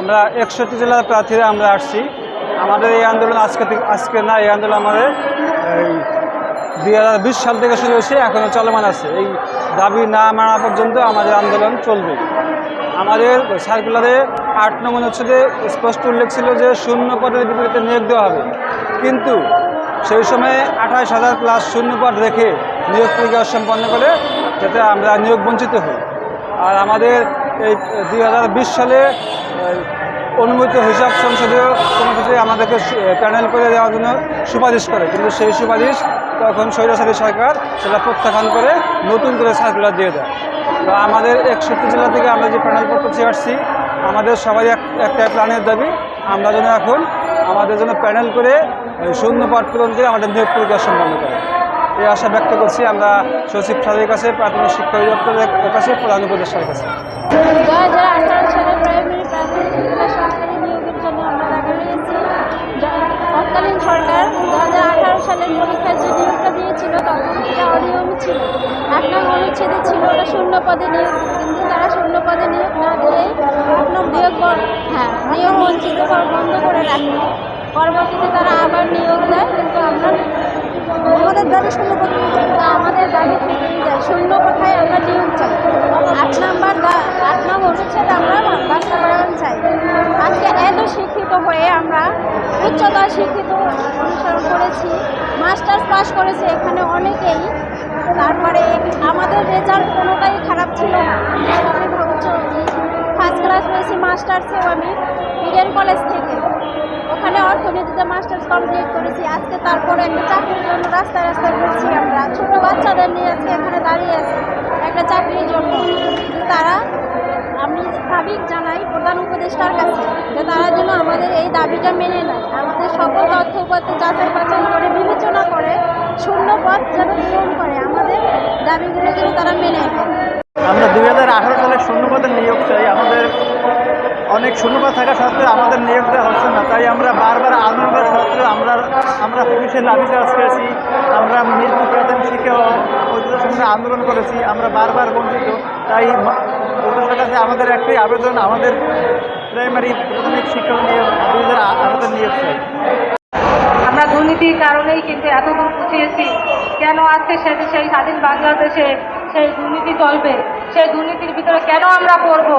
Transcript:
আমরা একষট্টি জেলার প্রার্থীরা আমরা আসছি। আমাদের এই আন্দোলন আজকে আজকে না, এই আন্দোলন আমাদের এই দুই হাজার বিশ সাল থেকে শুরু হয়েছে এখনও চলমান আছে। এই দাবি না মানা পর্যন্ত আমাদের আন্দোলন চলবে। আমাদের সার্কুলারে আট নম্বর অনুচ্ছেদে স্পষ্ট উল্লেখ ছিল যে শূন্য পদের বিপরীতে নিয়োগ দেওয়া হবে। কিন্তু সেই সময়ে আঠাশ হাজার প্লাস শূন্য পদ রেখে নিয়োগ প্রক্রিয়া সম্পন্ন করে যাতে আমরা নিয়োগ বঞ্চিত হই। আর আমাদের এই দুই হাজার বিশ সালে অনুমোদিত হিসাব সংসদীয় কমিটিতে আমাদেরকে প্যানেল করে দেওয়ার জন্য সুপারিশ করে। কিন্তু সেই সুপারিশ তখন স্বৈরাচারী সরকার সেটা প্রত্যাখ্যান করে নতুন করে সার্কুলার দিয়ে দেয়। তো আমাদের একষট্টি জেলা থেকে আমরা যে প্যানেল করতে আসছি, আমাদের সবাই এক একটাই প্ল্যানের দাবি। আমরা যেন এখন আমাদের জন্য প্যানেল করে শূন্য পাঠ পূরণ করে আমাদের নিয়োগ প্রক্রিয়া সম্পন্ন করে। এই আশা ব্যক্ত করছি আমরা সচিব সাহেবের কাছে, প্রাথমিক শিক্ষা অধিদপ্তরের কাছে, প্রধান উপদেষ্টার কাছে দু হাজার আঠারো সালে প্রাইমারি প্রাথমিক বিদ্যালয় সরকারি নিয়োগের জন্য আমরা দেখা রয়েছি য- তৎকালীন সরকার দু হাজার আঠারো সালের পরীক্ষায় যে নিয়োগটা দিয়েছিল তখন সেটা অনিয়ম ছিল এক নং অনুচ্ছেদে ছিল ওটা শূন্য পদে নিয়োগ, কিন্তু তারা শূন্য পদে নিয়োগ না দিলেই এক নং নিয়োগ হ্যাঁ নিয়োগ বঞ্চিত বন্ধ করে রাখে পরবর্তীতে তারা আবার নিয়োগ দেয়, কিন্তু আমরা আমাদের দাবি শূন্য পদে আমাদের দাবি থেকেই যায় শূন্য কোথায় আমরা নিয়োগ চাই? আট নাম্বার আট নং অনুচ্ছেদ আমরা বাস্তবায়ন চাই। আজকে এত শিক্ষিত হয়ে আমরা উচ্চতর শিক্ষিত অনুসরণ করেছি, মাস্টার্স পাস করেছে, এখানে অনেকেই তারপরে আমাদের রেজাল্ট কোনোটাই খারাপ ছিল না। সবাই ভাবছ ফার্স্ট ক্লাস পেয়েছি মাস্টার্সেও আমি ইডেন কলেজ থেকে। ওখানে অর্থনীতিতে মাস্টার্স কমপ্লিট করেছি। আজকে তারপরে একটা চাকরির জন্য রাস্তায় রাস্তায় ঘুরছি আমরা। ছোট বাচ্চাদের নিয়ে আজকে এখানে দাঁড়িয়ে আছি। একটা চাকরির জন্য। তারা, আমি দাবি জানাই প্রধান উপদেষ্টার কাছে যে তারা যেন আমাদের এই দাবিটা মেনে নেয়। আমাদের সকল তথ্য উপাত্য যাচাই বাছাই করে বিবেচনা করে, শূন্য পথ যেন পূরণ করে। দাবিগুলো যেন তারা মেনে আমরা দুই হাজার আঠারো সালে শূন্যপদের নিয়োগ চাই। আমাদের অনেক শূন্যপদ থাকা সত্ত্বেও আমাদের নিয়োগ দেওয়া হচ্ছে না। তাই আমরা বারবার আন্দোলন করা সত্ত্বেও আমরা আমরা পুলিশের লাঠি চার্জ করেছি। আমরা মিরপুর প্রাথমিক শিক্ষা অধিদপ্তরের সঙ্গে আন্দোলন করেছি। আমরা বারবার বঞ্চিত। তাই প্রদেশের কাছে আমাদের একটাই আবেদন আমাদের প্রাইমারি প্রাথমিক শিক্ষক নিয়োগ দুই হাজার আঠারোতে নিয়োগ চাই। আমরা দুর্নীতির কারণেই কিন্তু এতদূর পুষিয়েছি কেন আজকে সে সেই স্বাধীন বাংলাদেশে সেই দুর্নীতি চলবে? সেই দুর্নীতির ভিতরে কেন আমরা পড়ব?